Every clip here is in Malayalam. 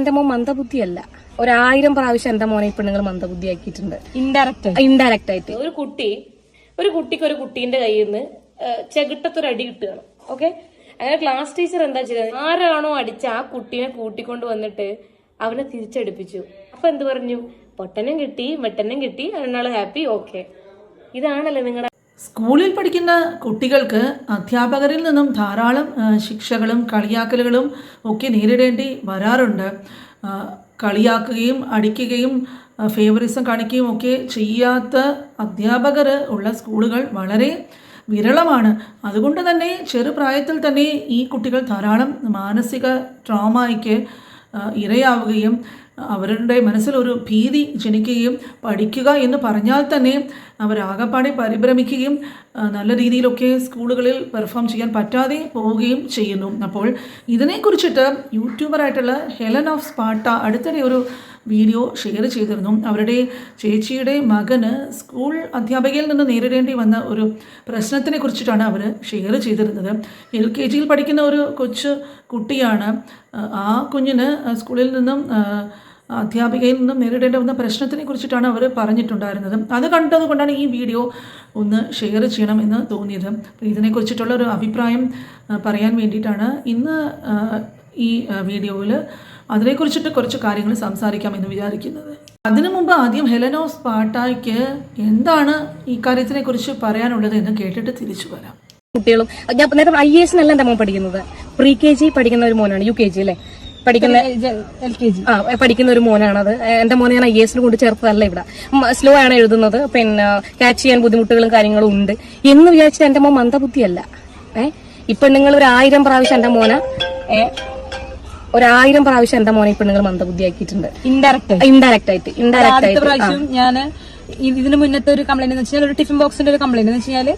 എന്റെ മോൻ മന്ദബുദ്ധിയല്ല. ഒരായിരം പ്രാവശ്യം എന്റെ മോനെ ഈ പെണ്ണുങ്ങൾ മന്ദബുദ്ധിയാക്കിയിട്ടുണ്ട്. ഇൻഡയറക്റ്റ് ഇൻഡയറക്റ്റ് ആയിട്ട്. ഒരു കുട്ടി ഒരു കുട്ടിക്ക് ഒരു കുട്ടീന്റെ കയ്യിൽ നിന്ന് ചെകിട്ടത്തൊരു അടി കിട്ടുകയാണ്. ഓക്കെ അങ്ങനെ ക്ലാസ് ടീച്ചർ എന്താ ചെയ്തത്? ആരാണോ അടിച്ച ആ കുട്ടീനെ കൂട്ടിക്കൊണ്ട് വന്നിട്ട് അവനെ തിരിച്ചടിപ്പിച്ചു. അപ്പൊ എന്ത് പറഞ്ഞു? പൊട്ടനും കിട്ടി മെട്ടനും കിട്ടി അതിനാൾ ഹാപ്പി ഓക്കെ ഇതാണല്ലേ നിങ്ങളുടെ സ്കൂളിൽ പഠിക്കുന്ന കുട്ടികൾക്ക് അധ്യാപകരിൽ നിന്നും ധാരാളം ശിക്ഷകളും കളിയാക്കലുകളും ഒക്കെ നേരിടേണ്ടി വരാറുണ്ട്. കളിയാക്കുകയും അടിക്കുകയും ഫേവറിസം കാണിക്കുകയും ഒക്കെ ചെയ്യാത്ത അധ്യാപകർ ഉള്ള സ്കൂളുകൾ വളരെ വിരളമാണ്. അതുകൊണ്ട് തന്നെ ചെറുപ്രായത്തിൽ തന്നെ ഈ കുട്ടികൾ ധാരാളം മാനസിക ട്രോമയ്ക്ക് ഇരയാവുകയും അവരുടെ മനസ്സിലൊരു ഭീതി ജനിക്കുകയും പഠിക്കുക എന്ന് പറഞ്ഞാൽ തന്നെ അവരാകപ്പാടെ പരിഭ്രമിക്കുകയും നല്ല രീതിയിലൊക്കെ സ്കൂളുകളിൽ പെർഫോം ചെയ്യാൻ പറ്റാതെ പോവുകയും ചെയ്യുന്നു. അപ്പോൾ ഇതിനെക്കുറിച്ചിട്ട് യൂട്യൂബറായിട്ടുള്ള ഹെലൻ ഓഫ് സ്പാട്ട അടുത്തിടെ ഒരു വീഡിയോ ഷെയർ ചെയ്തിരുന്നു. അവരുടെ ചേച്ചിയുടെ മകന് സ്കൂൾ അധ്യാപകയിൽ നിന്ന് നേരിടേണ്ടി വന്ന ഒരു പ്രശ്നത്തിനെ കുറിച്ചിട്ടാണ് അവർ ഷെയർ ചെയ്തിരുന്നത്. എൽ കെ ജിയിൽ പഠിക്കുന്ന ഒരു കൊച്ചു കുട്ടിയാണ് ആ, കുഞ്ഞിന് സ്കൂളിൽ നിന്നും അധ്യാപികയിൽ നിന്നും നേരിടേണ്ടി വന്ന പ്രശ്നത്തിനെ കുറിച്ചിട്ടാണ് അവർ പറഞ്ഞിട്ടുണ്ടായിരുന്നത്. അത് കണ്ടതുകൊണ്ടാണ് ഈ വീഡിയോ ഒന്ന് ഷെയർ ചെയ്യണം എന്ന് തോന്നിയത്. ഇതിനെക്കുറിച്ചിട്ടുള്ള ഒരു അഭിപ്രായം പറയാൻ വേണ്ടിയിട്ടാണ് ഇന്ന് ഈ വീഡിയോയിൽ അതിനെക്കുറിച്ചിട്ട് കുറച്ച് കാര്യങ്ങൾ സംസാരിക്കാം എന്ന് വിചാരിക്കുന്നത്. അതിനു മുമ്പ് ആദ്യം ഹെലനോ സ്പാട്ടായ്ക്ക് എന്താണ് ഈ കാര്യത്തിനെ കുറിച്ച് പറയാനുള്ളത് എന്ന് കേട്ടിട്ട് തിരിച്ചു വരാം. കുട്ടികളും ഞാൻ നേരത്തെ ഐ എസ് എന്നല്ല എന്റെ മോൻ പഠിക്കുന്നത്. പ്രീ കെ ജി പഠിക്കുന്ന ഒരു മോനാണ് യു കെ ജി അല്ലേ? പഠിക്കുന്ന ആ പഠിക്കുന്ന ഒരു മോനാണത്. എന്റെ മോനെ ഞാൻ ഐ എസിന് കൊണ്ട് ചേർത്തതല്ല ഇവിടെ. സ്ലോ ആണ് എഴുതുന്നത്. പിന്നെ ക്യാച്ച് ചെയ്യാൻ ബുദ്ധിമുട്ടുകളും കാര്യങ്ങളും ഉണ്ട്. എന്ന് വിചാരിച്ചാൽ എന്റെ മോൻ മന്ദബുദ്ധിയല്ല. ഏ ഇപ്പൊ നിങ്ങൾ ഒരു ആയിരം പ്രാവശ്യം എന്റെ മോനെ ഒരായിരം പ്രാവശ്യം എന്റെ മോനെ ഇപ്പൊ നിങ്ങൾ മന്ദബുദ്ധിയാക്കിയിട്ടുണ്ട്. ഇൻഡയറക്റ്റ് ഇൻഡയറക്റ്റ് ആയിട്ട് ഇൻഡയറക്റ്റ് ആയിട്ട് ഞാൻ ഇതിന് മുന്നത്തെ ഒരു കംപ്ലൈന്റ് എന്ന് വെച്ചാൽ ഒരു ടിഫിൻ ബോക്സിന്റെ ഒരു കംപ്ലൈന്റ് എന്ന് വെച്ചാൽ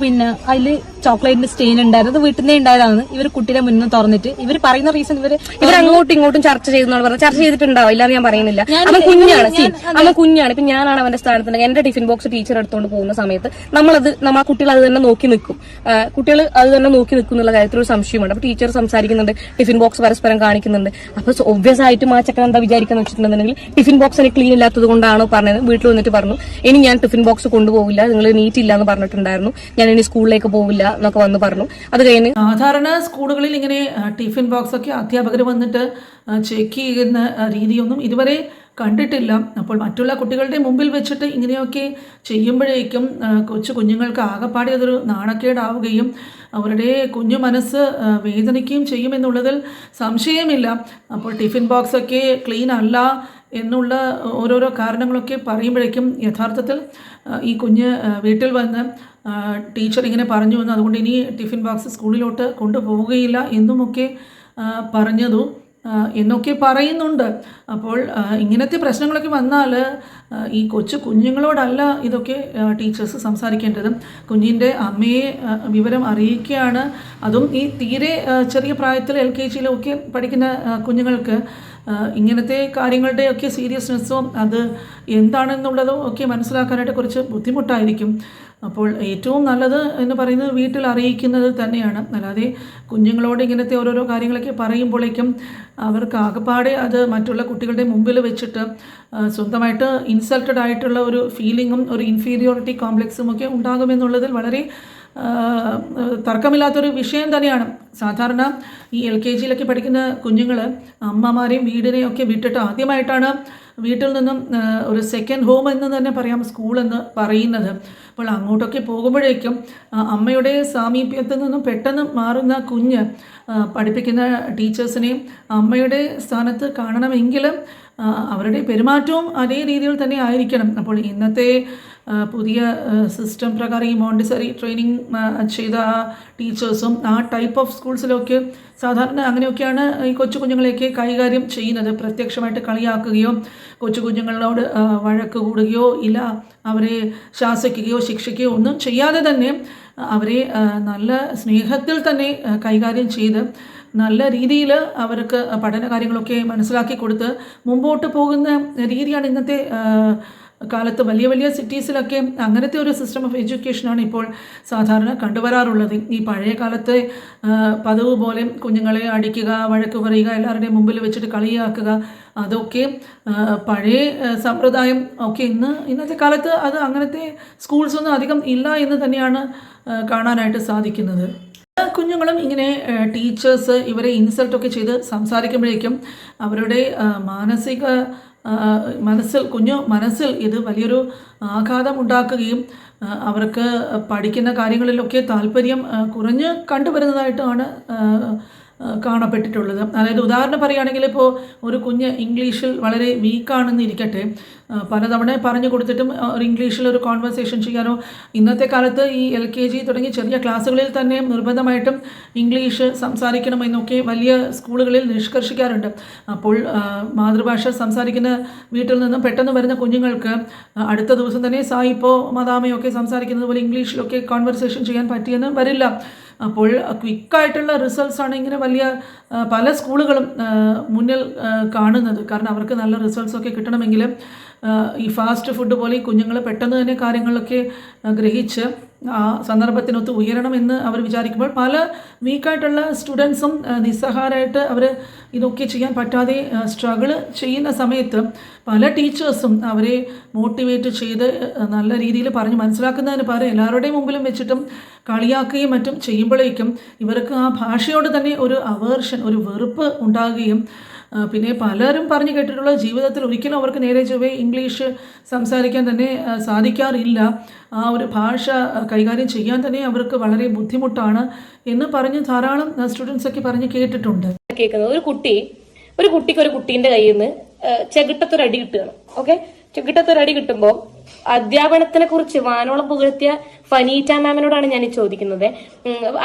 പിന്നെ അതിൽ ചോക്ലേറ്റിന്റെ സ്റ്റെയിൻ ഉണ്ടായിരുന്നു. അത് വീട്ടിൽ നിന്നേ ഉണ്ടായതാണ്. ഇവർ കുട്ടിയുടെ മുന്നിൽ തുറന്നിട്ട്. ഇവർ പറയുന്ന റീസൺ ഇവർ ഇവർ അങ്ങോട്ടും ഇങ്ങോട്ടും ചർച്ച ചെയ്തെന്നാണ് പറഞ്ഞത്. ചർച്ച ചെയ്തിട്ടുണ്ടാവും. ഇല്ലാന്ന് ഞാൻ പറയുന്നില്ല. അവൻ കുഞ്ഞാണ്. അവൻ കുഞ്ഞാണ്. ഇപ്പൊ ഞാനാണ് അവന്റെ സ്ഥാനത്തുണ്ടെങ്കിൽ എന്റെ ടിഫിൻ ബോക്സ് ടീച്ചർ എടുത്തുകൊണ്ട് പോകുന്ന സമയത്ത് നമ്മളത് നമ്മൾ കുട്ടികൾ അത് തന്നെ നോക്കി നിൽക്കും. കുട്ടികൾ അത് തന്നെ നോക്കി നിൽക്കും എന്നുള്ള കാര്യത്തിൽ ഒരു സംശയമുണ്ട്. അപ്പൊ ടീച്ചർ സംസാരിക്കുന്നുണ്ട്. ടിഫിൻ ബോക്സ് പരസ്പരം കാണിക്കുന്നുണ്ട്. അപ്പൊ ഒബ്വിയസ് ആയിട്ട് ആ ചക്കൻ എന്താ വിചാരിക്കാന്ന് വെച്ചിട്ടുണ്ടെങ്കിൽ ടിഫിൻ ബോക്സ് എനിക്ക് ക്ലീൻ ഇല്ലാത്തത് കൊണ്ടാണോ പറഞ്ഞത്? വീട്ടിൽ വന്നിട്ട് പറഞ്ഞു. ഇനി ഞാൻ ടിഫിൻ ബോക്സ് കൊണ്ടുപോകില്ല. നിങ്ങൾ നീറ്റ് ഇല്ല എന്ന് പറഞ്ഞിട്ടുണ്ടായിരുന്നു. ഞാൻ ഇനി സ്കൂളിലേക്ക് പോവില്ല എന്നൊക്കെ വന്ന് പറഞ്ഞു. അത് കഴിഞ്ഞ് സാധാരണ സ്കൂളുകളിൽ ഇങ്ങനെ ടിഫിൻ ബോക്സ് ഒക്കെ അധ്യാപകർ വന്നിട്ട് ചെക്ക് ചെയ്യുന്ന രീതിയൊന്നും ഇതുവരെ കണ്ടിട്ടില്ല. അപ്പോൾ മറ്റുള്ള കുട്ടികളുടെ മുമ്പിൽ വെച്ചിട്ട് ഇങ്ങനെയൊക്കെ ചെയ്യുമ്പോഴേക്കും കൊച്ചു കുഞ്ഞുങ്ങൾക്ക് ആകെപ്പാടെ അതൊരു നാണക്കേടാവുകയും അവരുടെ കുഞ്ഞു മനസ്സ് വേദനിക്കുകയും ചെയ്യുമെന്നുള്ളതിൽ സംശയമില്ല. അപ്പോൾ ടിഫിൻ ബോക്സൊക്കെ ക്ലീൻ അല്ല എന്നുള്ള ഓരോരോ കാരണങ്ങളൊക്കെ പറയുമ്പോഴേക്കും യഥാർത്ഥത്തിൽ ഈ കുഞ്ഞ് വീട്ടിൽ വന്ന് ടീച്ചർ ഇങ്ങനെ പറഞ്ഞു എന്ന് അതുകൊണ്ട് ഇനി ടിഫിൻ ബോക്സ് സ്കൂളിലോട്ട് കൊണ്ടുപോവുകയില്ല എന്നുമൊക്കെ പറഞ്ഞതു എന്നൊക്കെ പറയുന്നുണ്ട്. അപ്പോൾ ഇങ്ങനത്തെ പ്രശ്നങ്ങളൊക്കെ വന്നാൽ ഈ കൊച്ചു കുഞ്ഞുങ്ങളോടല്ല ഇതൊക്കെ ടീച്ചേഴ്സ് സംസാരിക്കേണ്ടത്. കുഞ്ഞിന്റെ അമ്മയെ വിവരം അറിയിക്കുകയാണ്. അതും ഈ തീരെ ചെറിയ പ്രായത്തിൽ എൽ കെ ജിയിലൊക്കെ പഠിക്കുന്ന കുഞ്ഞുങ്ങൾക്ക് ഇങ്ങനത്തെ കാര്യങ്ങളുടെയൊക്കെ സീരിയസ്നെസ്സോ അത് എന്താണെന്നുള്ളതോ ഒക്കെ മനസ്സിലാക്കാനായിട്ട് കുറച്ച് ബുദ്ധിമുട്ടായിരിക്കും. അപ്പോൾ ഏറ്റവും നല്ലത് എന്ന് പറയുന്നത് വീട്ടിൽ അറിയിക്കുന്നത് തന്നെയാണ്. അല്ലാതെ കുഞ്ഞുങ്ങളോട് ഇങ്ങനത്തെ ഓരോരോ കാര്യങ്ങളൊക്കെ പറയുമ്പോഴേക്കും അവർക്ക് ആകപ്പാടെ അത് മറ്റുള്ള കുട്ടികളുടെ മുമ്പിൽ വെച്ചിട്ട് സ്വന്തമായിട്ട് ഇൻസൾട്ടഡ് ആയിട്ടുള്ള ഒരു ഫീലിങ്ങും ഒരു ഇൻഫീരിയോറിറ്റി കോംപ്ലക്സും ഒക്കെ ഉണ്ടാകുമെന്നുള്ളതിൽ വളരെ തർക്കമില്ലാത്തൊരു വിഷയം തന്നെയാണ്. സാധാരണ ഈ എൽ കെ ജിയിലൊക്കെ പഠിക്കുന്ന കുഞ്ഞുങ്ങൾ അമ്മമാരെയും വീടിനെയും ഒക്കെ വിട്ടിട്ട് ആദ്യമായിട്ടാണ് വീട്ടിൽ നിന്നും ഒരു സെക്കൻഡ് ഹോം എന്ന് തന്നെ പറയാം സ്കൂൾ എന്ന് പറയുന്നത്. അപ്പോൾ അങ്ങോട്ടൊക്കെ പോകുമ്പോഴേക്കും അമ്മയുടെ സാമീപ്യത്തിൽ നിന്നും പെട്ടെന്ന് മാറുന്ന കുഞ്ഞ് പഠിപ്പിക്കുന്ന ടീച്ചേഴ്സിനെയും അമ്മയുടെ സ്ഥാനത്ത് കാണണമെങ്കിൽ അവരുടെ പെരുമാറ്റവും അതേ രീതിയിൽ തന്നെ ആയിരിക്കണം. അപ്പോൾ ഇന്നത്തെ പുതിയ സിസ്റ്റം പ്രകാരം ഈ മോണ്ടിസറി ട്രെയിനിങ് ചെയ്ത ആ ടീച്ചേഴ്സും ആ ടൈപ്പ് ഓഫ് സ്കൂൾസിലൊക്കെ സാധാരണ അങ്ങനെയൊക്കെയാണ് ഈ കൊച്ചു കുഞ്ഞുങ്ങളെയൊക്കെ കൈകാര്യം ചെയ്യുന്നത്. പ്രത്യക്ഷമായിട്ട് കളിയാക്കുകയോ കൊച്ചു കുഞ്ഞുങ്ങളോട് വഴക്ക് കൂടുകയോ ഇല്ല അവരെ ശാസിക്കുകയോ ശിക്ഷിക്കുകയോ ഒന്നും ചെയ്യാതെ തന്നെ അവരെ നല്ല സ്നേഹത്തിൽ തന്നെ കൈകാര്യം ചെയ്ത് നല്ല രീതിയിൽ അവർക്ക് പഠന കാര്യങ്ങളൊക്കെ മനസ്സിലാക്കി കൊടുത്ത് മുമ്പോട്ട് പോകുന്ന രീതിയാണ് ഇന്നത്തെ കാലത്ത് വലിയ വലിയ സിറ്റീസിലൊക്കെ അങ്ങനത്തെ ഒരു സിസ്റ്റം ഓഫ് എഡ്യൂക്കേഷനാണ് ഇപ്പോൾ സാധാരണ കണ്ടുവരാറുള്ളത്. ഈ പഴയ കാലത്തെ പതിവ് പോലെ കുഞ്ഞുങ്ങളെ അടിക്കുക വഴക്ക് പറയുക എല്ലാവരുടെയും മുമ്പിൽ വെച്ചിട്ട് കളിയാക്കുക അതൊക്കെ പഴയ സമ്പ്രദായം ഒക്കെ ഇന്ന് ഇന്നത്തെ കാലത്ത് അത് അങ്ങനത്തെ സ്കൂൾസ് ഒന്നും അധികം ഇല്ല എന്ന് തന്നെയാണ് കാണാനായിട്ട് സാധിക്കുന്നത്. കുഞ്ഞുങ്ങളും ഇങ്ങനെ ടീച്ചേഴ്സ് ഇവരെ ഇൻസൾട്ടൊക്കെ ചെയ്ത് സംസാരിക്കുമ്പോഴേക്കും അവരുടെ മാനസിക മനസ്സിൽ കുഞ്ഞു മനസ്സിൽ ഇത് വലിയൊരു ആഘാതം ഉണ്ടാക്കുകയും അവർക്ക് പഠിക്കുന്ന കാര്യങ്ങളിലൊക്കെ താല്പര്യം കുറഞ്ഞ് കണ്ടുവരുന്നതായിട്ടാണ് കാണപ്പെട്ടിട്ടുള്ളത്. അതായത് ഉദാഹരണം പറയുകയാണെങ്കിൽ ഇപ്പോൾ ഒരു കുഞ്ഞ് ഇംഗ്ലീഷിൽ വളരെ വീക്കാണെന്ന് ഇരിക്കട്ടെ. പലതവണ പറഞ്ഞു കൊടുത്തിട്ടും ഒരു ഇംഗ്ലീഷിൽ ഒരു കോൺവെർസേഷൻ ചെയ്യാനോ ഇന്നത്തെ കാലത്ത് ഈ എൽ കെ ജി തുടങ്ങി ചെറിയ ക്ലാസ്സുകളിൽ തന്നെ നിർബന്ധമായിട്ടും ഇംഗ്ലീഷ് സംസാരിക്കണമെന്നൊക്കെ വലിയ സ്കൂളുകളിൽ നിഷ്കർഷിക്കാറുണ്ട്. അപ്പോൾ മാതൃഭാഷ സംസാരിക്കുന്ന വീട്ടിൽ നിന്നും പെട്ടെന്ന് വരുന്ന കുഞ്ഞുങ്ങൾക്ക് അടുത്ത ദിവസം തന്നെ സായിപ്പോ മദാമയോ ഒക്കെ സംസാരിക്കുന്നത് പോലെ ഇംഗ്ലീഷിലൊക്കെ കോൺവെർസേഷൻ ചെയ്യാൻ പറ്റിയെന്ന് വരില്ല. അപ്പോൾ ക്വിക്കായിട്ടുള്ള റിസൾട്ട്സ് ആണ് ഇങ്ങനെ വലിയ പല സ്കൂളുകളും മുന്നിൽ കാണുന്നത്. കാരണം അവർക്ക് നല്ല റിസൾട്ട്സ് ഒക്കെ കിട്ടണമെങ്കിൽ ഈ ഫാസ്റ്റ് ഫുഡ് പോലെ ഈ കുഞ്ഞുങ്ങൾ പെട്ടെന്ന് തന്നെ കാര്യങ്ങളൊക്കെ ഗ്രഹിച്ച് ആ സന്ദർഭത്തിനൊത്ത് ഉയരണം എന്ന് അവർ വിചാരിക്കുമ്പോൾ പല വീക്കായിട്ടുള്ള സ്റ്റുഡൻസും നിസ്സഹാരായിട്ട് അവർ ഇതൊക്കെ ചെയ്യാൻ പറ്റാതെ സ്ട്രഗിൾ ചെയ്യുന്ന സമയത്ത് പല ടീച്ചേഴ്സും അവരെ മോട്ടിവേറ്റ് ചെയ്ത് നല്ല രീതിയിൽ പറഞ്ഞ് മനസ്സിലാക്കുന്നതിന് പകരം എല്ലാവരുടെയും മുമ്പിലും വെച്ചിട്ടും കളിയാക്കുകയും മറ്റും ചെയ്യുമ്പോഴേക്കും ഇവർക്ക് ആ ഭാഷയോട് തന്നെ ഒരു അവേർഷൻ ഒരു വെറുപ്പ് ഉണ്ടാകുകയും പിന്നെ പലരും പറഞ്ഞു കേട്ടിട്ടുള്ള ജീവിതത്തിൽ ഒരിക്കലും അവർക്ക് നേരെ ചൊവ്വേ ഇംഗ്ലീഷ് സംസാരിക്കാൻ തന്നെ സാധിക്കാറില്ല. ആ ഒരു ഭാഷ കൈകാര്യം ചെയ്യാൻ തന്നെ അവർക്ക് വളരെ ബുദ്ധിമുട്ടാണ് എന്ന് പറഞ്ഞ് ധാരാളം സ്റ്റുഡൻസ് ഒക്കെ പറഞ്ഞ് കേട്ടിട്ടുണ്ട്. കേൾക്കുന്നത് ഒരു കുട്ടി ഒരു കുട്ടിക്ക് ഒരു കുട്ടീന്റെ കയ്യിൽ നിന്ന് ചെകിട്ടത്തൊരടി കിട്ടുകയാണ്. ഓക്കെ ചെകിട്ടത്തൊരടി കിട്ടുമ്പോൾ അധ്യാപനത്തിനെ കുറിച്ച് വാനോളം പുകഴ്ത്തിയ ഫനീറ്റ മാമിനോടാണ് ഞാൻ ചോദിക്കുന്നത്.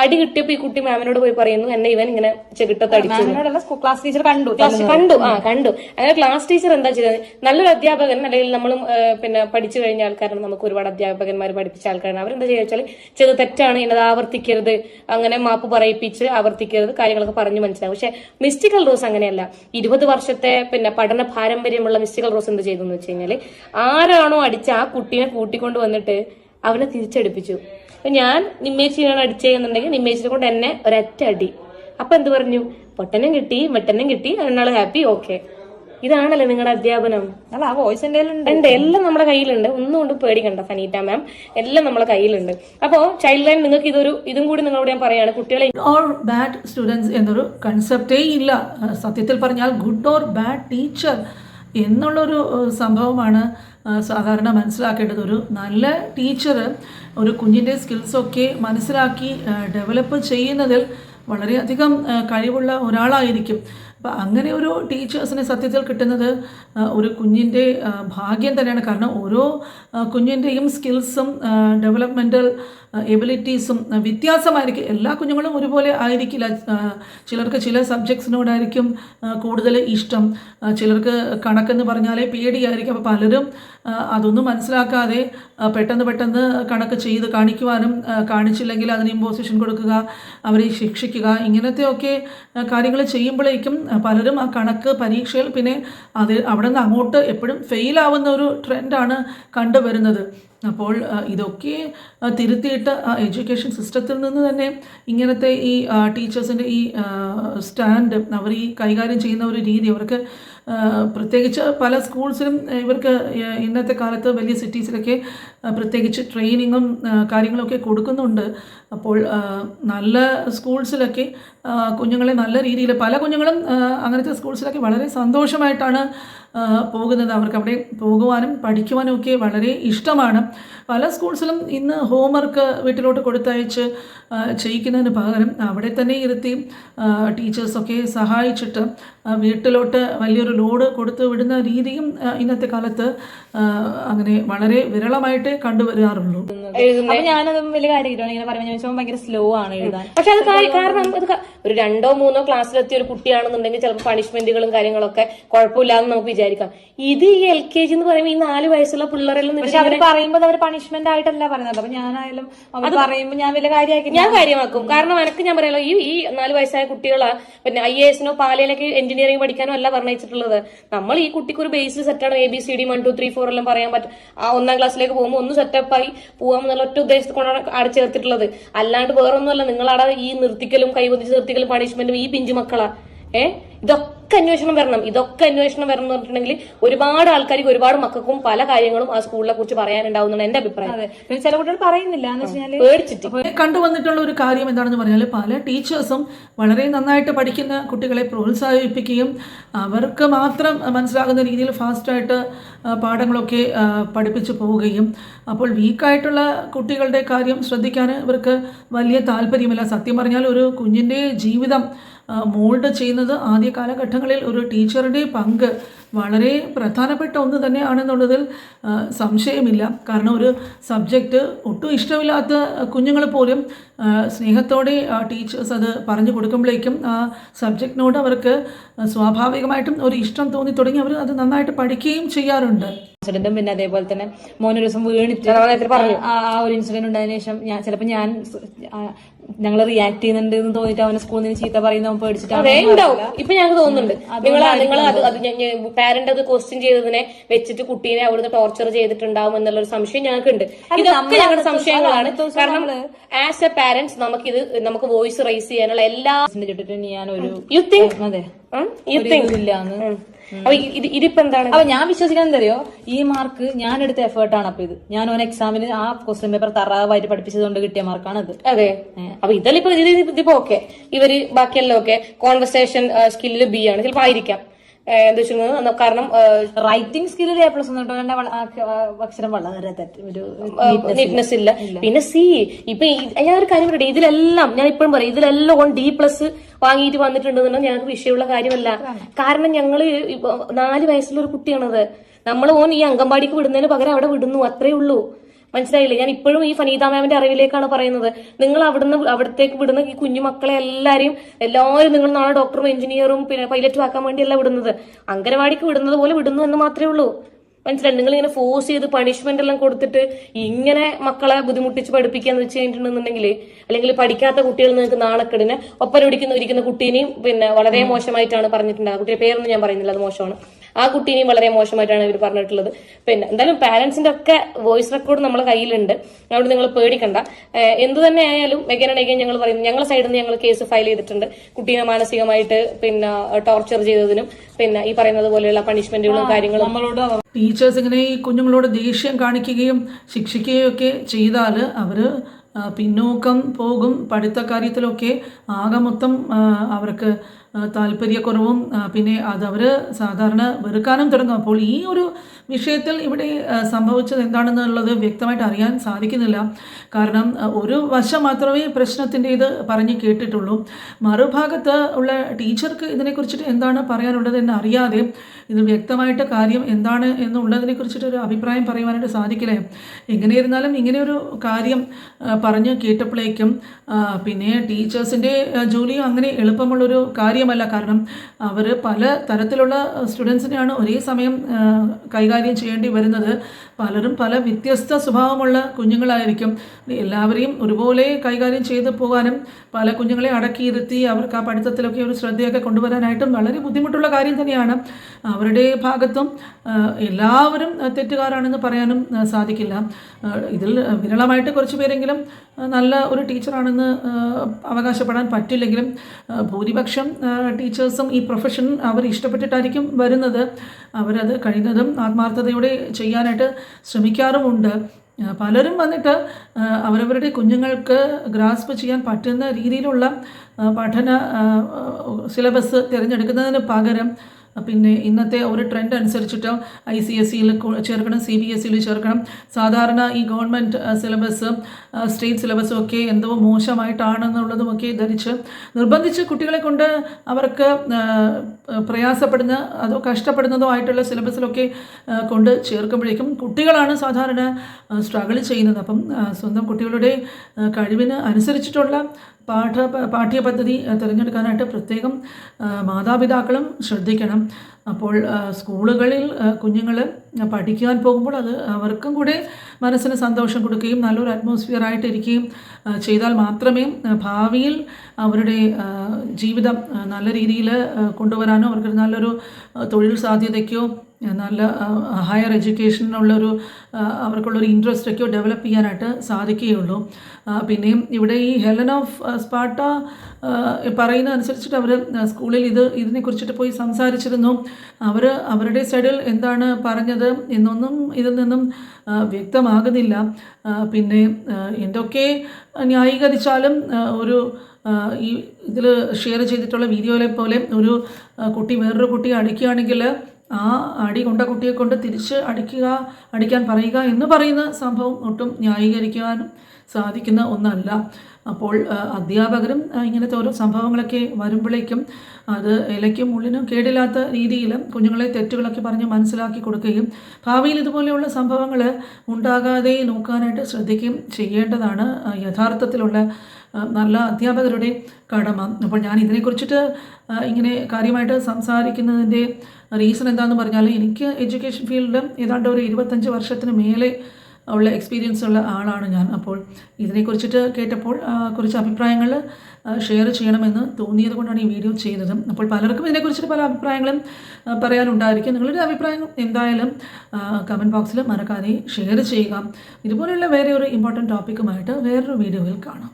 അടി കിട്ടിയപ്പോ ഈ കുട്ടി മാമിനോട് പോയി പറയുന്നു എന്നെ ഇവൻ ഇങ്ങനെ ചെകിട്ടത്ത് അടിച്ചു. ക്ലാസ് ടീച്ചർ കണ്ടു കണ്ടു ആ കണ്ടു. അങ്ങനെ ക്ലാസ് ടീച്ചർ എന്താ ചെയ്തത്? നല്ലൊരു അധ്യാപകൻ അല്ലെങ്കിൽ നമ്മളും പിന്നെ പഠിച്ചു കഴിഞ്ഞ ആൾക്കാരാണ് നമുക്ക് ഒരുപാട് അധ്യാപകന്മാർ പഠിപ്പിച്ച ആൾക്കാരാണ്. അവരെന്താ ചെയ്യുക വെച്ചാൽ ചെയ്ത് തെറ്റാണ് ഇന്നത് ആവർത്തിക്കരുത് അങ്ങനെ മാപ്പ് പറയിപ്പിച്ച് ആവർത്തിക്കരുത് കാര്യങ്ങളൊക്കെ പറഞ്ഞു മനസ്സിലാവും. പക്ഷെ മിസ്റ്റിക്കൽ റോസ് അങ്ങനെയല്ല. ഇരുപത് വർഷത്തെ പിന്നെ പഠന പാരമ്പര്യമുള്ള മിസ്റ്റിക്കൽ റോസ് എന്ത് ചെയ്തു എന്ന് വെച്ച് കഴിഞ്ഞാൽ ആരാണോ അടിച്ച ആ കുട്ടിയെ കൂട്ടിക്കൊണ്ട് വന്നിട്ട് അവനെ തിരിച്ചടിപ്പിച്ചു. അപ്പൊ ഞാൻ നിമ്മേച്ചിനാണ് അടിച്ചേന്നുണ്ടെങ്കിൽ നിമ്മേച്ചിനെ കൊണ്ട് എന്നെ ഒരൊറ്റ അടി. അപ്പൊ എന്ത് പറഞ്ഞു? പൊട്ടനും കിട്ടി മെട്ടനും കിട്ടി എന്നാൾ ഹാപ്പി ഓക്കെ. ഇതാണല്ലേ നിങ്ങളുടെ അധ്യാപനം. അല്ല ആ വോയിസ് ഉണ്ട് എല്ലാം നമ്മുടെ കയ്യിലുണ്ട്. ഒന്നും കൊണ്ട് പേടിക്കണ്ട ഫനീറ്റ മാം എല്ലാം നമ്മുടെ കയ്യിലുണ്ട്. അപ്പോ ചൈൽഡ് ലൈൻ നിങ്ങൾക്ക് ഇതൊരു ഇതും കൂടി നിങ്ങളോട് ഞാൻ പറയാണ്. കുട്ടികളെ ഓർ ബാഡ് സ്റ്റുഡൻസ് എന്നൊരു കൺസെപ്റ്റേ ഇല്ല. സത്യത്തിൽ പറഞ്ഞാൽ ഗുഡ് ഓർ ബാഡ് ടീച്ചർ എന്നുള്ളൊരു സംഭവമാണ്. സാധാരണ മനസ്സിലാക്കേണ്ടത് ഒരു നല്ല ടീച്ചർ ഒരു കുഞ്ഞിന്റെ സ്കിൽസൊക്കെ മനസ്സിലാക്കി ഡെവലപ്പ് ചെയ്യുന്നതിൽ വളരെയധികം കഴിവുള്ള ഒരാളായിരിക്കും. അപ്പം അങ്ങനെ ഒരു ടീച്ചേഴ്സിനെ സത്യത്തിൽ കിട്ടുന്നത് ഒരു കുഞ്ഞിന്റെ ഭാഗ്യം തന്നെയാണ്. കാരണം ഓരോ കുഞ്ഞിന്റെയും സ്കിൽസും ഡെവലപ്മെന്റൽ എബിലിറ്റീസും വ്യത്യാസമായിരിക്കും. എല്ലാ കുഞ്ഞുങ്ങളും ഒരുപോലെ ആയിരിക്കില്ല. ചിലർക്ക് ചില സബ്ജക്ട്സിനോടായിരിക്കും കൂടുതൽ ഇഷ്ടം. ചിലർക്ക് കണക്കെന്ന് പറഞ്ഞാലേ പേടിയായിരിക്കും. അപ്പോൾ പലരും അതൊന്നും മനസ്സിലാക്കാതെ പെട്ടെന്ന് പെട്ടെന്ന് കണക്ക് ചെയ്ത് കാണിക്കുവാനും കാണിച്ചില്ലെങ്കിൽ അതിന് ഇമ്പോസിഷൻ കൊടുക്കുക അവരെ ശിക്ഷിക്കുക ഇങ്ങനത്തെയൊക്കെ കാര്യങ്ങൾ ചെയ്യുമ്പോഴേക്കും പലരും ആ കണക്ക് പരീക്ഷയിൽ പിന്നെ അത് അവിടെ നിന്ന് അങ്ങോട്ട് എപ്പോഴും ഫെയിലാവുന്ന ഒരു ട്രെൻഡാണ് കണ്ടുവരുന്നത്. അപ്പോൾ ഇതൊക്കെ തിരുത്തിയിട്ട് എഡ്യൂക്കേഷൻ സിസ്റ്റത്തിൽ നിന്ന് തന്നെ ഇങ്ങനത്തെ ഈ ടീച്ചേഴ്സിന്റെ ഈ സ്റ്റാൻഡ് അവർ ഈ കൈകാര്യം ചെയ്യുന്ന ഒരു രീതി അവർക്ക് പ്രത്യേകിച്ച് പല സ്കൂൾസിലും ഇവർക്ക് ഇന്നത്തെ കാലത്ത് വലിയ സിറ്റീസിലൊക്കെ പ്രത്യേകിച്ച് ട്രെയിനിങ്ങും കാര്യങ്ങളൊക്കെ കൊടുക്കുന്നുണ്ട്. അപ്പോൾ നല്ല സ്കൂൾസിലൊക്കെ കുഞ്ഞുങ്ങളെ നല്ല രീതിയിൽ പല കുഞ്ഞുങ്ങളും അങ്ങനത്തെ സ്കൂൾസിലൊക്കെ വളരെ സന്തോഷമായിട്ടാണ് പോകുന്നത്. അവർക്ക് അവിടെ പോകുവാനും പഠിക്കുവാനും ഒക്കെ വളരെ ഇഷ്ടമാണ്. പല സ്കൂൾസിലും ഇന്ന് ഹോംവർക്ക് വീട്ടിലോട്ട് കൊടുത്തയച്ച് ചെയ്യിക്കുന്നതിന് പകരം അവിടെ തന്നെ ഇരുത്തി ടീച്ചേഴ്സൊക്കെ സഹായിച്ചിട്ട് വീട്ടിലോട്ട് വലിയൊരു ലോഡ് കൊടുത്തു വിടുന്ന രീതിയും ഇന്നത്തെ കാലത്ത് അങ്ങനെ വളരെ വിരളമായിട്ടേ കണ്ടുവരാറുള്ളൂ. എഴുതുന്നത്. അപ്പൊ ഞാനതും വലിയ കാര്യമാണ് ഇങ്ങനെ പറയുമ്പോൾ വെച്ചാൽ ഭയങ്കര സ്ലോ ആണ് എഴുതാൻ. പക്ഷെ അത് കാരണം അത് ഒരു രണ്ടോ മൂന്നോ ക്ലാസ്സിലെത്തിയ ഒരു കുട്ടിയാണെന്നുണ്ടെങ്കിൽ ചിലപ്പോൾ പണിഷ്മെന്റുകളും കാര്യങ്ങളൊക്കെ കുഴപ്പമില്ലാന്ന് നമുക്ക് വിചാരിക്കാം. ഇത് ഈ എൽ കെ ജി എന്ന് പറയുമ്പോൾ ഈ നാല് വയസ്സുള്ള പിള്ളേരെല്ലാം പക്ഷെ അവർ പറയുമ്പോൾ അവർ പണിഷ്മെന്റ് ആയിട്ടല്ല പറയുന്നത്. അപ്പൊ ഞാനായാലും അവർ പറയുമ്പോൾ ഞാൻ വലിയ കാര്യമാക്കി ഞാൻ കാര്യമാക്കും. കാരണം എനിക്ക് ഞാൻ പറയാലോ ഈ ഈ നാല് വയസ്സായ കുട്ടികളാ പിന്നെ ഐ എ എസിനോ പാലയിലേക്ക് എഞ്ചിനീയറിംഗ് പഠിക്കാനോ അല്ല പറഞ്ഞിട്ടുള്ളത് നമ്മൾ ഈ കുട്ടിക്ക് ഒരു ബേസ് ആണ്. A B C D one two three four എല്ലാം പറയാൻ പറ്റും ആ ഒന്നാം ക്ലാസ്സിലേക്ക് പോകുമ്പോൾ ഒന്ന് സെറ്റപ്പായി പോകാം എന്നുള്ള ഒറ്റ ഉദ്ദേശത്തിൽ കൊണ്ടാണ് അവിടെ ചേർത്തിട്ടുള്ളത് അല്ലാണ്ട് വേറൊന്നുമല്ല നിങ്ങളവിടെ ഈ നിർത്തിക്കലും കൈവതിച്ച് നിർത്തിക്കലും പണിഷ്മെന്റും ഈ പിഞ്ചു മക്കളാ. ഏ? ഇതൊക്കെ അന്വേഷണം വരണം. ഇതൊക്കെ അന്വേഷണം വരണം എന്ന് പറഞ്ഞിട്ടുണ്ടെങ്കിൽ ഒരുപാട് ആൾക്കാർക്ക് ഒരുപാട് മക്കൾക്കും പല കാര്യങ്ങളും ആ സ്കൂളിനെ കുറിച്ച് പറയാനുണ്ടാവുന്നതാണ് എന്റെ അഭിപ്രായം. ചില കുട്ടികൾ പറയുന്നില്ല. പേടിച്ചിട്ട്. കണ്ടുവന്നിട്ടുള്ള ഒരു കാര്യം എന്താണെന്ന് പറഞ്ഞാൽ പല ടീച്ചേഴ്സും വളരെ നന്നായിട്ട് പഠിക്കുന്ന കുട്ടികളെ പ്രോത്സാഹിപ്പിക്കുകയും അവർക്ക് മാത്രം മനസ്സിലാകുന്ന രീതിയിൽ ഫാസ്റ്റായിട്ട് പാഠങ്ങളൊക്കെ പഠിപ്പിച്ചു പോവുകയും അപ്പോൾ വീക്കായിട്ടുള്ള കുട്ടികളുടെ കാര്യം ശ്രദ്ധിക്കാൻ ഇവർക്ക് വലിയ താല്പര്യമില്ല. സത്യം പറഞ്ഞാൽ ഒരു കുഞ്ഞിന്റെ ജീവിതം മോൾഡ് ചെയ്യുന്നത് ആദ്യ കാലഘട്ടങ്ങളിൽ ഒരു ടീച്ചറുടെ പങ്ക് വളരെ പ്രധാനപ്പെട്ട ഒന്ന് തന്നെയാണെന്നുള്ളതിൽ സംശയമില്ല. കാരണം ഒരു സബ്ജക്റ്റ് ഒട്ടും ഇഷ്ടമില്ലാത്ത കുഞ്ഞുങ്ങൾ പോലും ആ, സ്നേഹത്തോടെ ടീച്ചേഴ്സ് അത് പറഞ്ഞു കൊടുക്കുമ്പോഴേക്കും ആ സബ്ജക്റ്റിനോട് അവർക്ക് സ്വാഭാവികമായിട്ടും ഒരു ഇഷ്ടം തോന്നി തുടങ്ങി അവർ അത് നന്നായിട്ട് പഠിക്കുകയും ചെയ്യാറുണ്ട്. ഇൻസിഡന്റും പിന്നെ അതേപോലെ തന്നെ മോനൊരു ദിവസം വീണിട്ട് ആ ആ ഒരു ഇൻസിഡന്റ് ഉണ്ടായതിനു ശേഷം ഞാൻ ചിലപ്പോൾ ഞാൻ ഞങ്ങൾ റിയാക്ട് ചെയ്യുന്നുണ്ട് എന്ന് തോന്നിട്ട് അവനെ സ്കൂളിൽ നിന്ന് ചീത്ത പറയുന്ന പേടിച്ചിട്ടാണ് ഉണ്ടാവും. ഇപ്പൊ ഞങ്ങൾക്ക് തോന്നുന്നുണ്ട്. നിങ്ങൾ നിങ്ങൾ അത് അത് പാരന്റ് അത് ക്വസ്റ്റ്യൻ ചെയ്തതിനെ വെച്ചിട്ട് കുട്ടീനെ അവിടുന്ന് ടോർച്ചർ ചെയ്തിട്ടുണ്ടാവും എന്നുള്ള ഒരു സംശയം ഞങ്ങൾക്കുണ്ട്. ഇതൊക്കെ ഞങ്ങളുടെ സംശയങ്ങളാണ്. കാരണം ആസ് എ പാരന്റ്സ് നമുക്ക് ഇത് നമുക്ക് വോയിസ് റൈസ് ചെയ്യാനുള്ള എല്ലാ ഞാൻ ഒരു യു തിങ്ക് അതെ. യു തിങ്ക് ഇല്ലാന്ന് അപ്പൊ ഇത് ഇതിപ്പോ എന്താണ്? അപ്പൊ ഞാൻ വിശ്വസിക്കാൻ എന്തറിയോ? ഈ മാർക്ക് ഞാൻ എടുത്ത എഫേർട്ടാണ് അപ്പൊ ഇത്. ഞാൻ ഓൻ എക്സാമിന് ആ ക്വസ്റ്റ്യൻ പേപ്പർ തറാവായിട്ട് പഠിപ്പിച്ചതുകൊണ്ട് കിട്ടിയ മാർക്കാണ് അത്. അതെ. അപ്പൊ ഇതെല്ലാം ഇപ്പൊ ഇത് ഇത് ഇതിപ്പോ ഓക്കെ ഇവർ ബാക്കിയെല്ലാം ഓക്കെ കോൺവെർസേഷൻ സ്കില്ലിൽ ബി ആണ്. ചിലപ്പോ ആയിരിക്കാം. എന്താ കാരണം റൈറ്റിംഗ് സ്കില്ലിൽ എ പ്ലസ് അക്ഷരം വളരെ തെറ്റ് ഒരു നീറ്റ്നെസ് ഇല്ല. പിന്നെ സി ഇപ്പൊ ഞാൻ ഒരു കാര്യം പറയട്ടെ ഇതിലെല്ലാം ഞാൻ ഇപ്പോഴും പറയും ഇതിലെല്ലാം ഓൺ ഡി പ്ലസ് വാങ്ങിയിട്ട് വന്നിട്ടുണ്ടെന്നുണ്ടെങ്കിൽ ഞങ്ങൾക്ക് വിഷയമുള്ള കാര്യമല്ല. കാരണം ഞങ്ങൾ ഇപ്പൊ നാല് വയസ്സുള്ള ഒരു കുട്ടിയാണത്. നമ്മൾ ഓൻ ഈ അംഗൻവാടിക്ക് വിടുന്നതിന് പകരം അവിടെ വിടുന്നു അത്രേ ഉള്ളൂ. മനസ്സിലായില്ലേ? ഞാൻ ഇപ്പോഴും ഈ ഫനീത മാമിന്റെ അറിവിലേക്കാണ് പറയുന്നത്. നിങ്ങൾ അവിടുന്ന് അവിടത്തേക്ക് വിടുന്ന ഈ കുഞ്ഞു മക്കളെ എല്ലാരെയും എല്ലാവരും നിങ്ങൾ നാളെ ഡോക്ടറും എഞ്ചിനീയറും പിന്നെ പൈലറ്റും ആക്കാൻ വേണ്ടിയല്ല വിടുന്നത്. അംഗനവാടിക്ക് വിടുന്നത് പോലെ വിടുന്നു എന്ന് മാത്രമേ ഉള്ളൂ. മനസ്സിലായി? നിങ്ങൾ ഇങ്ങനെ ഫോഴ്സ് ചെയ്ത് പണിഷ്മെന്റ് എല്ലാം കൊടുത്തിട്ട് ഇങ്ങനെ മക്കളെ ബുദ്ധിമുട്ടിച്ച് പഠിപ്പിക്കാന്ന് വെച്ച് കഴിഞ്ഞിട്ടുണ്ടെന്നുണ്ടെങ്കിൽ അല്ലെങ്കിൽ പഠിക്കാത്ത കുട്ടികൾ നിങ്ങൾക്ക് നാളെ കിടന്ന് ഒപ്പരം ഇരിക്കുന്ന ഇരിക്കുന്ന കുട്ടീനെയും പിന്നെ വളരെ മോശമായിട്ടാണ് പറഞ്ഞിട്ടുണ്ട് ആ കുട്ടിയുടെ പേരൊന്നും ഞാൻ പറയുന്നില്ല അത് മോശമാണ്. ആ കുട്ടീനെയും വളരെ മോശമായിട്ടാണ് ഇവർ പറഞ്ഞിട്ടുള്ളത്. പിന്നെ എന്തായാലും പാരന്റ്സിന്റെ ഒക്കെ വോയിസ് റെക്കോർഡ് നമ്മളെ കയ്യിലുണ്ട്. അതുകൊണ്ട് നിങ്ങൾ പേടിക്കണ്ട. എന്ത് തന്നെ ആയാലും എഗൈൻ ഞങ്ങൾ പറയുന്നു ഞങ്ങളുടെ സൈഡിൽ നിന്ന് ഞങ്ങൾ കേസ് ഫയൽ ചെയ്തിട്ടുണ്ട്. കുട്ടീനെ മാനസികമായിട്ട് പിന്നെ ടോർച്ചർ ചെയ്തതിനും പിന്നെ ഈ പറയുന്നത് പോലെയുള്ള പണിഷ്മെന്റുകളും കാര്യങ്ങളും. നമ്മളോട് ടീച്ചേഴ്സ് ഇങ്ങനെ ഈ കുഞ്ഞുങ്ങളോട് ദേഷ്യം കാണിക്കുകയും ശിക്ഷിക്കുകയും ഒക്കെ ചെയ്താൽ അവർ പിന്നോക്കം പോകും പഠിത്ത കാര്യത്തിലൊക്കെ ആകെ മൊത്തം അവർക്ക് താല്പര്യക്കുറവും പിന്നെ അതവർ സാധാരണ വെറുക്കാനും തുടങ്ങും. അപ്പോൾ ഈ ഒരു വിഷയത്തിൽ ഇവിടെ സംഭവിച്ചത് എന്താണെന്നുള്ളത് വ്യക്തമായിട്ട് അറിയാൻ സാധിക്കുന്നില്ല. കാരണം ഒരു വശം മാത്രമേ പ്രശ്നത്തിന്റെ ഇത് പറഞ്ഞ് കേട്ടിട്ടുള്ളൂ. മറുഭാഗത്ത് ഉള്ള ടീച്ചർക്ക് ഇതിനെക്കുറിച്ചിട്ട് എന്താണ് പറയാനുള്ളത് എന്ന് അറിയാതെ ഇത് വ്യക്തമായിട്ട് കാര്യം എന്താണ് എന്നുള്ളതിനെ കുറിച്ചിട്ട് ഒരു അഭിപ്രായം പറയുവാനായിട്ട് സാധിക്കില്ല? എങ്ങനെ ഇരുന്നാലും ഇങ്ങനെയൊരു കാര്യം പറഞ്ഞ് കേട്ടപ്പോഴേക്കും പിന്നെ ടീച്ചേഴ്സിന്റെ ജോലിയും അങ്ങനെ എളുപ്പമുള്ളൊരു കാര്യമല്ല. കാരണം അവർ പല തരത്തിലുള്ള സ്റ്റുഡൻസിനെയാണ് ഒരേ സമയം കൈകാര്യം ചെയ്യേണ്ടി വരുന്നത്. പലരും പല വ്യത്യസ്ത സ്വഭാവമുള്ള കുഞ്ഞുങ്ങളായിരിക്കും. എല്ലാവരെയും ഒരുപോലെ കൈകാര്യം ചെയ്ത് പോകാനും പല കുഞ്ഞുങ്ങളെ അടക്കിയിരുത്തി അവർക്ക് ആ പഠിത്തത്തിലൊക്കെ ഒരു ശ്രദ്ധയൊക്കെ കൊണ്ടുവരാനായിട്ടും വളരെ ബുദ്ധിമുട്ടുള്ള കാര്യം തന്നെയാണ്. അവരുടെ ഭാഗത്തും എല്ലാവരും തെറ്റുകാരാണെന്ന് പറയാനും സാധിക്കില്ല. ഇതിൽ വിരളമായിട്ട് കുറച്ച് പേരെങ്കിലും നല്ല ഒരു ടീച്ചറാണെന്ന് അവകാശപ്പെടാൻ പറ്റില്ലെങ്കിലും ഭൂരിപക്ഷം ടീച്ചേഴ്സും ഈ പ്രൊഫഷൻ അവർ ഇഷ്ടപ്പെട്ടിട്ടായിരിക്കും വരുന്നത്. അവരത് കഴിയുന്നതും ആത്മാർത്ഥതയോടെ ചെയ്യാനായിട്ട് ശ്രമിക്കാറുമുണ്ട്. പലരും വന്നിട്ട് അവരവരുടെ കുഞ്ഞുങ്ങൾക്ക് ഗ്രാസ്പ് ചെയ്യാൻ പറ്റുന്ന രീതിയിലുള്ള പഠന സിലബസ് തിരഞ്ഞെടുക്കുന്നതിന് പകരം പിന്നെ ഇന്നത്തെ ഒരു ട്രെൻഡ് അനുസരിച്ചിട്ട് ഐ സി എസ് സിയിൽ ചേർക്കണം സി ബി എസ് സിയിൽ ചേർക്കണം. സാധാരണ ഈ ഗവൺമെന്റ് സിലബസ് സ്റ്റേറ്റ് സിലബസും ഒക്കെ എന്തോ മോശമായിട്ടാണെന്നുള്ളതുമൊക്കെ ധരിച്ച് നിർബന്ധിച്ച് കുട്ടികളെ കൊണ്ട് അവർക്ക് പ്രയാസപ്പെടുന്ന അതോ കഷ്ടപ്പെടുന്നതോ ആയിട്ടുള്ള സിലബസിലൊക്കെ കൊണ്ട് ചേർക്കുമ്പോഴേക്കും കുട്ടികളാണ് സാധാരണ സ്ട്രഗിൾ ചെയ്യുന്നത്. അപ്പം സ്വന്തം കുട്ടികളുടെ കഴിവിന് അനുസരിച്ചിട്ടുള്ള പാഠ പാഠ്യപദ്ധതി തിരഞ്ഞെടുക്കാനായിട്ട് പ്രത്യേകം മാതാപിതാക്കളും ശ്രദ്ധിക്കണം. അപ്പോൾ സ്കൂളുകളിൽ കുഞ്ഞുങ്ങൾ പഠിക്കാൻ പോകുമ്പോൾ അത് അവർക്കും കൂടെ മനസ്സിന് സന്തോഷം കൊടുക്കുകയും നല്ലൊരു അറ്റ്മോസ്ഫിയർ ആയിട്ടിരിക്കുകയും ചെയ്താൽ മാത്രമേ ഭാവിയിൽ അവരുടെ ജീവിതം നല്ല രീതിയിൽ കൊണ്ടുവരാനോ അവർക്ക് നല്ലൊരു തൊഴിൽ സാധ്യതയ്ക്കോ നല്ല ഹയർ എഡ്യൂക്കേഷനുള്ളൊരു അവർക്കുള്ളൊരു ഇൻട്രസ്റ്റൊക്കെയോ ഡെവലപ്പ് ചെയ്യാനായിട്ട് സാധിക്കുകയുള്ളൂ. പിന്നെയും ഇവിടെ ഈ ഹെലൻ ഓഫ് സ്പാട്ട പറയുന്ന അനുസരിച്ചിട്ട് അവർ സ്കൂളിൽ ഇത് ഇതിനെക്കുറിച്ചിട്ട് പോയി സംസാരിച്ചിരുന്നു. അവർ അവരുടെ സൈഡിൽ എന്താണ് പറഞ്ഞത് എന്നൊന്നും ഇതിൽ നിന്നും വ്യക്തമാകുന്നില്ല. പിന്നെ എന്തൊക്കെ ന്യായീകരിച്ചാലും ഒരു ഈ ഇതിൽ ഷെയർ ചെയ്തിട്ടുള്ള വീഡിയോയിലെ പോലെ ഒരു കുട്ടി വേറൊരു കുട്ടി അടിക്കുകയാണെങ്കിൽ ആ അടി കൊണ്ട കുട്ടിയെ കൊണ്ട് തിരിച്ച് അടിക്കുക അടിക്കാൻ പറയുക എന്ന് പറയുന്ന സംഭവം ഒട്ടും ന്യായീകരിക്കുവാനും സാധിക്കുന്ന ഒന്നല്ല. അപ്പോൾ അധ്യാപകരും ഇങ്ങനത്തെ ഓരോ സംഭവങ്ങളൊക്കെ വരുമ്പോഴേക്കും അത് ഇലയ്ക്കും ഉള്ളിനും കേടില്ലാത്ത രീതിയിൽ കുഞ്ഞുങ്ങളെ തെറ്റുകളൊക്കെ പറഞ്ഞ് മനസ്സിലാക്കി കൊടുക്കുകയും ഭാവിയിൽ ഇതുപോലെയുള്ള സംഭവങ്ങൾ ഉണ്ടാകാതെ നോക്കാനായിട്ട് ശ്രദ്ധിക്കുകയും ചെയ്യേണ്ടതാണ് യഥാർത്ഥത്തിലുള്ള നല്ല അധ്യാപകരുടെ കടമ. അപ്പോൾ ഞാൻ ഇതിനെക്കുറിച്ചിട്ട് ഇങ്ങനെ കാര്യമായിട്ട് സംസാരിക്കുന്നതിന്റെ റീസൺ എന്താണെന്ന് പറഞ്ഞാൽ എനിക്ക് എഡ്യൂക്കേഷൻ ഫീൽഡിൽ ഏതാണ്ട് ഒരു ഇരുപത്തഞ്ച് വർഷത്തിന് മേലെ ഉള്ള എക്സ്പീരിയൻസ് ഉള്ള ആളാണ് ഞാൻ. അപ്പോൾ ഇതിനെക്കുറിച്ചിട്ട് കേട്ടപ്പോൾ കുറച്ച് അഭിപ്രായങ്ങൾ ഷെയർ ചെയ്യണമെന്ന് തോന്നിയത് കൊണ്ടാണ് ഈ വീഡിയോ ചെയ്തത്. അപ്പോൾ പലർക്കും ഇതിനെക്കുറിച്ചിട്ട് പല അഭിപ്രായങ്ങളും പറയാനുണ്ടായിരിക്കും. നിങ്ങളുടെ അഭിപ്രായം എന്തായാലും കമന്റ് ബോക്സിൽ മറക്കാതെ ഷെയർ ചെയ്യുക. ഇതുപോലെയുള്ള വേറെ ഒരു ഇമ്പോർട്ടന്റ് ടോപ്പിക്കുമായിട്ട് വേറൊരു വീഡിയോയിൽ കാണാം.